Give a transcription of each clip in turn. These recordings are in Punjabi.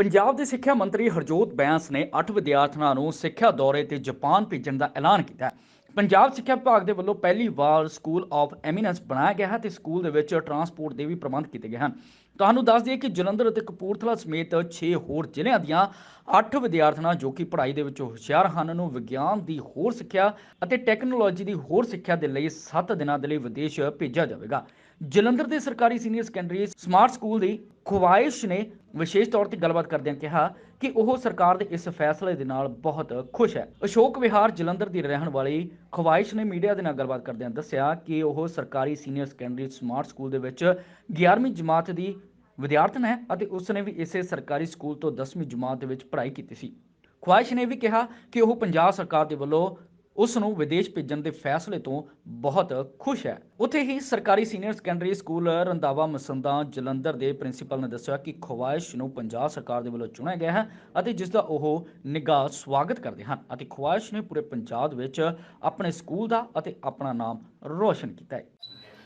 ਪੰਜਾਬ ਦੇ ਸਿੱਖਿਆ ਮੰਤਰੀ ਹਰਜੋਤ ਬੈਂਸ ਨੇ 8 ਵਿਦਿਆਰਥਣਾਂ ਨੂੰ ਸਿੱਖਿਆ ਦੌਰੇ ਤੇ ਜਾਪਾਨ ਭੇਜਣ ਦਾ ਐਲਾਨ ਕੀਤਾ ਹੈ। ਪੰਜਾਬ ਸਿੱਖਿਆ ਵਿਭਾਗ ਦੇ ਵੱਲੋਂ ਪਹਿਲੀ ਵਾਰ ਸਕੂਲ ਆਫ ਐਮੀਨੈਂਸ ਬਣਾਇਆ ਗਿਆ ਹੈ ਤੇ ਸਕੂਲ ਦੇ ਵਿੱਚ ਟਰਾਂਸਪੋਰਟ ਦੇ ਵੀ ਪ੍ਰਬੰਧ ਕੀਤੇ ਗਏ ਹਨ। ਤੁਹਾਨੂੰ ਦੱਸ ਦਈਏ ਕਿ ਜਲੰਧਰ ਅਤੇ ਕਪੂਰਥਲਾ ਸਮੇਤ 6 ਹੋਰ ਜ਼ਿਲ੍ਹਿਆਂ ਦੀਆਂ 8 ਵਿਦਿਆਰਥਣਾਂ ਜੋ ਕਿ ਪੜ੍ਹਾਈ ਦੇ ਵਿੱਚ ਹੁਸ਼ਿਆਰ ਹਨ, ਨੂੰ ਵਿਗਿਆਨ ਦੀ ਹੋਰ ਸਿੱਖਿਆ ਅਤੇ ਟੈਕਨੋਲੋਜੀ ਦੀ ਹੋਰ ਸਿੱਖਿਆ ਦੇ ਲਈ 7 ਦਿਨਾਂ ਦੇ ਲਈ ਵਿਦੇਸ਼ ਭੇਜਿਆ ਜਾਵੇਗਾ। ਜਲੰਧਰ ਦੇ ਸਰਕਾਰੀ ਸੀਨੀਅਰ ਸੈਕੰਡਰੀ ਸਮਾਰਟ ਸਕੂਲ ਦੀ ਖੁਵਾਇਸ਼ ਨੇ ਵਿਸ਼ੇਸ਼ ਤੌਰ ਤੇ ਗੱਲਬਾਤ ਕਰਦਿਆਂ ਕਿਹਾ ਕਿ ਉਹ ਸਰਕਾਰ ਦੇ ਇਸ ਫੈਸਲੇ ਦੇ ਨਾਲ ਬਹੁਤ ਖੁਸ਼ ਹੈ। ਅਸ਼ੋਕ ਵਿਹਾਰ ਜਲੰਧਰ ਦੀ ਰਹਿਣ ਵਾਲੀ ਖੁਵਾਇਸ਼ ਨੇ ਮੀਡੀਆ ਦੇ ਨਾਲ ਗੱਲਬਾਤ ਕਰਦਿਆਂ ਦੱਸਿਆ ਕਿ ਉਹ ਸਰਕਾਰੀ ਸੀਨੀਅਰ ਸੈਕੰਡਰੀ ਸਮਾਰਟ ਸਕੂਲ ਦੇ ਵਿੱਚ 11ਵੀਂ ਜਮਾਤ ਦੀ ਵਿਦਿਆਰਥਣ ਹੈ ਅਤੇ ਉਸ ਨੇ ਵੀ ਇਸੇ ਸਰਕਾਰੀ ਸਕੂਲ ਤੋਂ 10ਵੀਂ ਜਮਾਤ ਦੇ ਵਿੱਚ ਪੜ੍ਹਾਈ ਕੀਤੀ ਸੀ। ਖੁਆਇਸ਼ ਨੇ ਵੀ ਕਿਹਾ ਕਿ ਉਹ ਪੰਜਾਬ ਸਰਕਾਰ ਦੇ ਵੱਲੋਂ ਉਸ ਨੂੰ ਵਿਦੇਸ਼ ਭੇਜਣ ਦੇ ਫੈਸਲੇ ਤੋਂ ਬਹੁਤ ਖੁਸ਼ ਹੈ। ਉੱਥੇ ਹੀ ਸਰਕਾਰੀ senior secondary school Randhawa Masanda Jalandhar ਦੇ ਪ੍ਰਿੰਸੀਪਲ ਨੇ ਦੱਸਿਆ ਕਿ ਖੁਆਇਸ਼ ਨੂੰ ਪੰਜਾਬ ਸਰਕਾਰ ਦੇ ਵੱਲੋਂ ਚੁਣਿਆ ਗਿਆ ਹੈ ਅਤੇ ਜਿਸ ਦਾ ਉਹ ਨਿੱਘਾ ਸਵਾਗਤ ਕਰਦੇ ਹਨ ਅਤੇ ਖੁਆਇਸ਼ ਨੇ ਪੂਰੇ ਪੰਜਾਬ ਵਿੱਚ ਆਪਣੇ ਸਕੂਲ ਦਾ ਅਤੇ ਆਪਣਾ ਨਾਮ ਰੋਸ਼ਨ ਕੀਤਾ ਹੈ।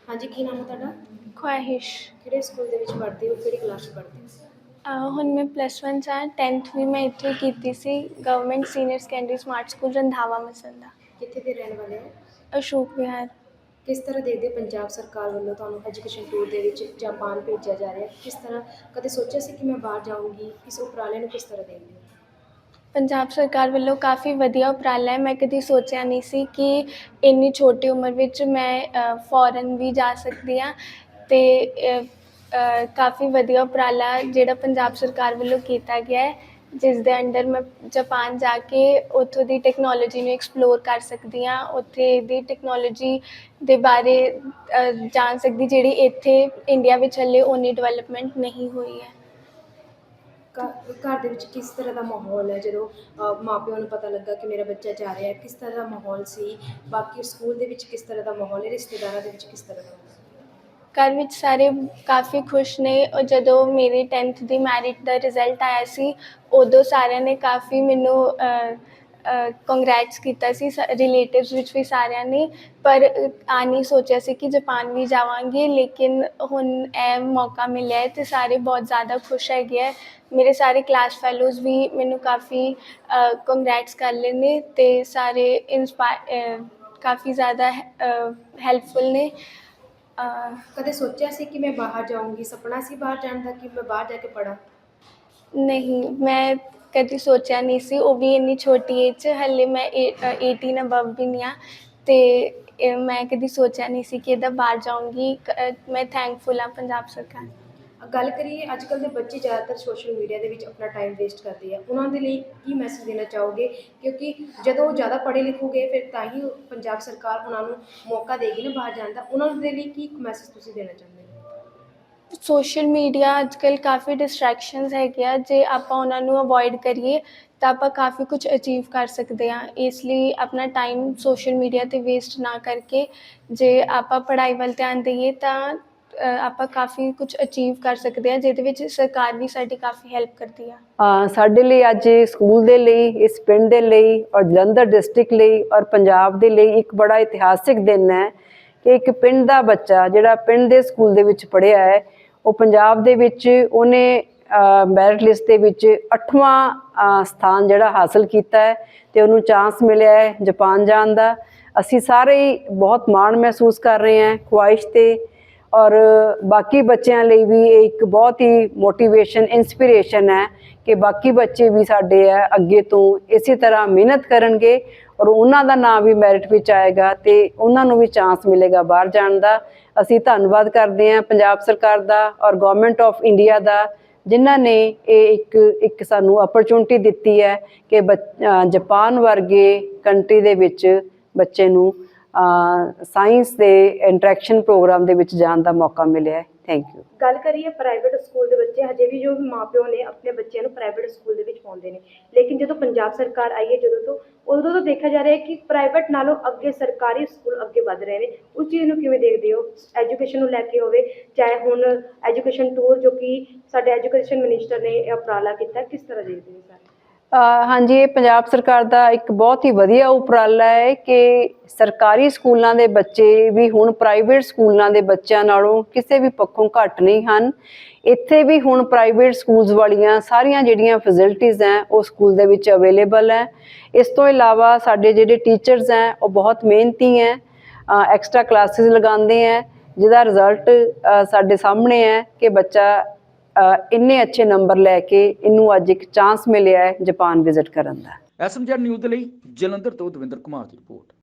ਹਾਂਜੀ ਕੀ ਨਾਮ ਹੈ ਤੁਹਾਡਾ? ਖੁਆਹਿਸ਼ ਕਿਹੜੇ ਸਕੂਲ ਦੇ ਵਿੱਚ ਪੜ੍ਹਦੇ ਹੋ? ਕਿਹੜੀ ਕਲਾਸ 'ਚ ਪੜ੍ਹਦੇ ਹੋ? ਅਹ ਹੁਣ ਮੈਂ ਪਲੱਸ 1 ਚ ਹਾਂ 10th ਵੀ ਮੈਂ ਇੱਥੇ ਕੀਤੀ ਸੀ government senior secondary smart school Randhawa Masanda ਕਿੱਥੇ ਦੇ ਰਹਿਣ ਵਾਲੇ ਹੋ? ਅਸ਼ੋਕ ਵਿਹਾਰ। ਕਿਸ ਤਰ੍ਹਾਂ ਦੇਖਦੇ ਹੋ ਪੰਜਾਬ ਸਰਕਾਰ ਵੱਲੋਂ ਤੁਹਾਨੂੰ ਐਜੂਕੇਸ਼ਨ ਟੂਰ ਦੇ ਵਿੱਚ ਜਾਪਾਨ ਭੇਜਿਆ ਜਾ ਰਿਹਾ? ਹੈ ਕਿਸ ਤਰ੍ਹਾਂ ਕਦੇ ਸੋਚਿਆ ਸੀ ਕਿ ਮੈਂ ਬਾਹਰ ਜਾਊਂਗੀ? ਇਸ ਉਪਰਾਲੇ ਨੂੰ ਕਿਸ ਤਰ੍ਹਾਂ ਦੇਖਦੇ ਹੋ? ਪੰਜਾਬ ਸਰਕਾਰ ਵੱਲੋਂ ਕਾਫੀ ਵਧੀਆ ਉਪਰਾਲਾ ਹੈ। ਮੈਂ ਕਦੀ ਸੋਚਿਆ ਨਹੀਂ ਸੀ ਕਿ ਇੰਨੀ ਛੋਟੀ ਉਮਰ ਵਿੱਚ ਮੈਂ ਫੋਰਨ ਵੀ ਜਾ ਸਕਦੀ ਹਾਂ। ਤੇ ਅਹ, ਕਾਫੀ ਵਧੀਆ ਉਪਰਾਲਾ ਜਿਹੜਾ ਪੰਜਾਬ ਸਰਕਾਰ ਵੱਲੋਂ ਕੀਤਾ ਗਿਆ ਹੈ ਜਿਸ ਦੇ ਅੰਡਰ ਮੈਂ ਜਾਪਾਨ ਜਾ ਕੇ ਉੱਥੋਂ ਦੀ ਟੈਕਨੋਲੋਜੀ ਨੂੰ ਐਕਸਪਲੋਰ ਕਰ ਸਕਦੀ ਹਾਂ ਉੱਥੇ ਦੀ ਟੈਕਨੋਲੋਜੀ ਦੇ ਬਾਰੇ ਜਾਣ ਸਕਦੀ ਜਿਹੜੀ ਇੱਥੇ ਇੰਡੀਆ ਵਿੱਚ ਹਲੇ ਓਨੀ ਡਿਵੈਲਪਮੈਂਟ ਨਹੀਂ ਹੋਈ ਹੈ। ਘ- ਘਰ ਦੇ ਵਿੱਚ ਕਿਸ ਤਰ੍ਹਾਂ ਦਾ ਮਾਹੌਲ ਹੈ? ਜਦੋਂ ਅ, ਮਾਪਿਆਂ ਨੂੰ ਪਤਾ ਲੱਗਾ ਕਿ ਮੇਰਾ ਬੱਚਾ ਜਾ ਰਿਹਾ ਹੈ ਕਿਸ ਤਰ੍ਹਾਂ ਦਾ ਮਾਹੌਲ ਸੀ? ਬਾਕੀ ਸਕੂਲ ਦੇ ਵਿੱਚ ਕਿਸ ਤਰ੍ਹਾਂ ਦਾ ਮਾਹੌਲ ਹੈ? ਰਿਸ਼ਤੇਦਾਰਾਂ ਦੇ ਵਿੱਚ ਕਿਸ ਤਰ੍ਹਾਂ ਦਾ ਮਾਹੌਲ ਘਰ ਵਿੱਚ ਸਾਰੇ ਕਾਫੀ ਖੁਸ਼ ਨੇ ਔਰ ਜਦੋਂ ਮੇਰੀ 10th ਦੀ ਮੈਰਿਟ ਦਾ ਰਿਜ਼ਲਟ ਆਇਆ ਸੀ, ਉਦੋਂ ਸਾਰਿਆਂ ਨੇ ਕਾਫੀ ਮੈਨੂੰ ਕੰਗ੍ਰੈਟਸ ਕੀਤਾ ਸੀ ਰਿਲੇਟਿਵਸ ਵਿੱਚ ਵੀ ਸਾਰਿਆਂ ਨੇ, ਪਰ ਆ ਨਹੀਂ ਸੋਚਿਆ ਸੀ ਕਿ ਜਾਪਾਨ ਵੀ ਜਾਵਾਂਗੇ, ਲੇਕਿਨ ਹੁਣ ਇਹ ਮੌਕਾ ਮਿਲਿਆ ਹੈ ਤੇ ਸਾਰੇ ਬਹੁਤ ਜ਼ਿਆਦਾ ਖੁਸ਼ ਹੈਗੇ ਹੈ। ਮੇਰੇ ਸਾਰੇ ਕਲਾਸ ਫੈਲੋਜ਼ ਵੀ ਮੈਨੂੰ ਕਾਫੀ ਕੰਗ੍ਰੈਟਸ ਕਰ ਰਹੇ ਨੇ ਤੇ ਸਾਰੇ ਇਨਸਪਾਇਰ ਕਾਫੀ ਜ਼ਿਆਦਾ ਹੈਲਪਫੁਲ ਨੇ। ਕਦੇ ਸੋਚਿਆ ਸੀ ਕਿ ਮੈਂ ਬਾਹਰ ਜਾਊਂਗੀ? ਸੁਪਨਾ ਸੀ ਬਾਹਰ ਜਾਣ ਦਾ ਕਿ ਮੈਂ ਬਾਹਰ ਜਾ ਕੇ ਪੜਾਂ ਨਹੀਂ, ਮੈਂ ਕਦੀ ਸੋਚਿਆ ਨਹੀਂ ਸੀ। ਉਹ ਵੀ ਇੰਨੀ ਛੋਟੀ ਏਜ 'ਚ, ਹਲੇ ਮੈਂ ਏ- 18 ਅਬਵ ਵੀ ਨਹੀਂ ਆ ਤੇ ਮੈਂ ਕਦੀ ਸੋਚਿਆ ਨਹੀਂ ਸੀ ਕਿ ਇਹਦਾ ਬਾਹਰ ਜਾਊਂਗੀ। ਮੈਂ ਥੈਂਕਫੁਲ ਹਾਂ ਪੰਜਾਬ ਸਰਕਾਰ ਗੱਲ ਕਰੀਏ ਅੱਜ ਕੱਲ ਦੇ ਬੱਚੇ ਜ਼ਿਆਦਾਤਰ ਸੋਸ਼ਲ ਮੀਡੀਆ ਦੇ ਵਿੱਚ ਆਪਣਾ ਟਾਈਮ ਵੇਸਟ ਕਰਦੇ ਆ। ਉਹਨਾਂ ਦੇ ਲਈ ਕੀ ਮੈਸੇਜ ਦੇਣਾ ਚਾਹੋਗੇ? ਕਿਉਂਕਿ ਜਦੋਂ ਉਹ ਜ਼ਿਆਦਾ ਪੜ੍ਹੇ ਲਿਖੋਗੇ, ਫਿਰ ਤਾਂ ਹੀ ਪੰਜਾਬ ਸਰਕਾਰ ਉਹਨਾਂ ਨੂੰ ਮੌਕਾ ਦੇਗੀ ਨਾ ਬਾਹਰ ਜਾਣ ਦਾ। ਉਹਨਾਂ ਦੇ ਲਈ ਕੀ ਮੈਸੇਜ ਤੁਸੀਂ ਦੇਣਾ ਚਾਹੁੰਦੇ ਹੋ? ਸੋਸ਼ਲ ਮੀਡੀਆ ਅੱਜਕੱਲ ਕਾਫੀ ਡਿਸਟਰੈਕਸ਼ਨਸ ਹੈਗੇ ਜੇ ਆਪਾਂ ਉਹਨਾਂ ਨੂੰ ਅਵੋਇਡ ਕਰੀਏ, ਤਾਂ ਆਪਾਂ ਕਾਫੀ ਕੁਝ ਅਚੀਵ ਕਰ ਸਕਦੇ ਹਾਂ। ਇਸ ਲਈ ਆਪਣਾ ਟਾਈਮ ਸੋਸ਼ਲ ਮੀਡੀਆ ਤੇ ਵੇਸਟ ਨਾ ਕਰਕੇ ਜੇ ਆਪਾਂ ਪੜ੍ਹਾਈ ਵੱਲ ਧਿਆਨ ਦਈਏ, ਤਾਂ ਆਪਾਂ ਕਾਫੀ ਕੁਝ ਅਚੀਵ ਕਰ ਸਕਦੇ ਹਾਂ ਜਿਹਦੇ ਵਿੱਚ ਸਰਕਾਰ ਵੀ ਸਾਡੀ ਕਾਫੀ ਹੈਲਪ ਕਰਦੀ ਆ। ਅ, ਸਾਡੇ ਲਈ ਅੱਜ ਸਕੂਲ ਦੇ ਲਈ ਇਸ ਪਿੰਡ ਦੇ ਲਈ ਔਰ ਜਲੰਧਰ ਡਿਸਟ੍ਰਿਕਟ ਲਈ ਔਰ ਪੰਜਾਬ ਦੇ ਲਈ ਇੱਕ ਬੜਾ ਇਤਿਹਾਸਿਕ ਦਿਨ ਹੈ ਕਿ ਇੱਕ ਪਿੰਡ ਦਾ ਬੱਚਾ ਜਿਹੜਾ ਪਿੰਡ ਦੇ ਸਕੂਲ ਦੇ ਵਿੱਚ ਪੜ੍ਹਿਆ ਹੈ ਉਹ ਪੰਜਾਬ ਦੇ ਵਿੱਚ ਉਹਨੇ ਮੈਰਿਟ ਲਿਸਟ ਦੇ ਵਿੱਚ 8ਵਾਂ ਸਥਾਨ ਜਿਹੜਾ ਹਾਸਲ ਕੀਤਾ ਹੈ ਤੇ ਉਹਨੂੰ ਚਾਂਸ ਮਿਲਿਆ ਹੈ ਜਾਪਾਨ ਜਾਣ ਦਾ। ਅਸੀਂ ਸਾਰੇ ਹੀ ਬਹੁਤ ਮਾਣ ਮਹਿਸੂਸ ਕਰ ਰਹੇ ਹਾਂ ਖੁਆਇਸ਼ ਤੇ ਔਰ ਬਾਕੀ ਬੱਚਿਆਂ ਲਈ ਵੀ ਇਹ ਇੱਕ ਬਹੁਤ ਹੀ ਮੋਟੀਵੇਸ਼ਨ ਇਨਸਪੀਰੇਸ਼ਨ ਹੈ ਕਿ ਬਾਕੀ ਬੱਚੇ ਵੀ ਸਾਡੇ ਆ ਅੱਗੇ ਤੋਂ ਇਸੇ ਤਰ੍ਹਾਂ ਮਿਹਨਤ ਕਰਨਗੇ ਔਰ ਉਹਨਾਂ ਦਾ ਨਾਮ ਵੀ ਮੈਰਿਟ ਵਿੱਚ ਆਏਗਾ ਤੇ ਉਹਨਾਂ ਨੂੰ ਵੀ ਚਾਂਸ ਮਿਲੇਗਾ ਬਾਹਰ ਜਾਣ ਦਾ। ਅਸੀਂ ਧੰਨਵਾਦ ਕਰਦੇ ਹਾਂ ਪੰਜਾਬ ਸਰਕਾਰ ਦਾ ਔਰ ਗਵਰਨਮੈਂਟ ਆਫ ਇੰਡੀਆ ਦਾ ਜਿਨ੍ਹਾਂ ਨੇ ਇਹ ਇੱਕ ਇੱਕ ਸਾਨੂੰ ਓਪਰਚੁਨਿਟੀ ਦਿੱਤੀ ਹੈ ਕਿ ਬੱਚ- ਜਾਪਾਨ ਵਰਗੇ ਕੰਟਰੀ ਦੇ ਵਿੱਚ ਬੱਚੇ ਨੂੰ ਸਾਇੰਸ ਦੇ ਇੰਟਰੈਕਸ਼ਨ ਪ੍ਰੋਗਰਾਮ ਦੇ ਵਿੱਚ ਜਾਣ ਦਾ ਮੌਕਾ ਮਿਲਿਆ ਹੈ। ਥੈਂਕ ਯੂ ਗੱਲ ਕਰੀਏ ਪ੍ਰਾਈਵੇਟ ਸਕੂਲ ਦੇ ਬੱਚੇ, ਹਜੇ ਵੀ ਜੋ ਮਾਪਿਓ ਨੇ ਆਪਣੇ ਬੱਚਿਆਂ ਨੂੰ ਪ੍ਰਾਈਵੇਟ ਸਕੂਲ ਦੇ ਵਿੱਚ ਪਾਉਂਦੇ ਨੇ। ਲੇਕਿਨ ਜਦੋਂ ਪੰਜਾਬ ਸਰਕਾਰ ਆਈ ਹੈ, ਜਦੋਂ ਤੋਂ, ਉਦੋਂ ਤੋਂ ਦੇਖਿਆ ਜਾ ਰਿਹਾ ਹੈ ਕਿ ਪ੍ਰਾਈਵੇਟ ਨਾਲੋਂ ਅੱਗੇ ਸਰਕਾਰੀ ਸਕੂਲ ਅੱਗੇ ਵਧ ਰਹੇ ਨੇ। ਉਸ ਚੀਜ਼ ਨੂੰ ਕਿਵੇਂ ਦੇਖਦੇ ਹੋ? ਐਜੂਕੇਸ਼ਨ ਨੂੰ ਲੈ ਕੇ ਹੋਵੇ, ਚਾਹੇ ਹੁਣ ਐਜੂਕੇਸ਼ਨ ਟੂਰ ਜੋ ਕਿ ਸਾਡੇ ਐਜੂਕੇਸ਼ਨ ਮਿਨਿਸਟਰ ਨੇ ਇਹ ਉਪਰਾਲਾ ਕੀਤਾ, ਕਿਸ ਤਰ੍ਹਾਂ ਦੇਖਦੇ ਹੋ ਸਰ? ਹਾਂਜੀ, ਇਹ ਪੰਜਾਬ ਸਰਕਾਰ ਦਾ ਇੱਕ ਬਹੁਤ ਹੀ ਵਧੀਆ ਉਪਰਾਲਾ ਹੈ ਕਿ ਸਰਕਾਰੀ ਸਕੂਲਾਂ ਦੇ ਬੱਚੇ ਵੀ ਹੁਣ ਪ੍ਰਾਈਵੇਟ ਸਕੂਲਾਂ ਦੇ ਬੱਚਿਆਂ ਨਾਲੋਂ ਕਿਸੇ ਵੀ ਪੱਖੋਂ ਘੱਟ ਨਹੀਂ ਹਨ। ਇੱਥੇ ਵੀ ਹੁਣ ਪ੍ਰਾਈਵੇਟ ਸਕੂਲਸ ਵਾਲੀਆਂ ਸਾਰੀਆਂ ਜਿਹੜੀਆਂ ਫੈਸਿਲਿਟੀਆਂ ਹੈ, ਉਹ ਸਕੂਲ ਦੇ ਵਿੱਚ ਅਵੇਲੇਬਲ ਹੈ। ਇਸ ਤੋਂ ਇਲਾਵਾ ਸਾਡੇ ਜਿਹੜੇ ਟੀਚਰਸ ਹੈ, ਉਹ ਬਹੁਤ ਮਿਹਨਤੀ ਹੈ ਐਕਸਟਰਾ ਕਲਾਸਿਸ ਲਗਾਉਂਦੇ ਹੈ, ਜਿਹਦਾ ਰਿਜ਼ਲਟ ਸਾਡੇ ਸਾਹਮਣੇ ਹੈ ਕਿ ਬੱਚਾ ਇੰਨੇ ਅੱਛੇ ਨੰਬਰ ਲੈ ਕੇ ਇਹਨੂੰ ਅੱਜ ਇੱਕ ਚਾਂਸ ਮਿਲਿਆ ਹੈ ਜਾਪਾਨ ਵਿਜ਼ਿਟ ਕਰਨ ਦਾ। ਐਸਐਮਜੀ ਨਿਊਜ਼ ਦੇ ਲਈ ਜਲੰਧਰ ਤੋਂ ਦਵਿੰਦਰ ਕੁਮਾਰ ਦੀ ਰਿਪੋਰਟ।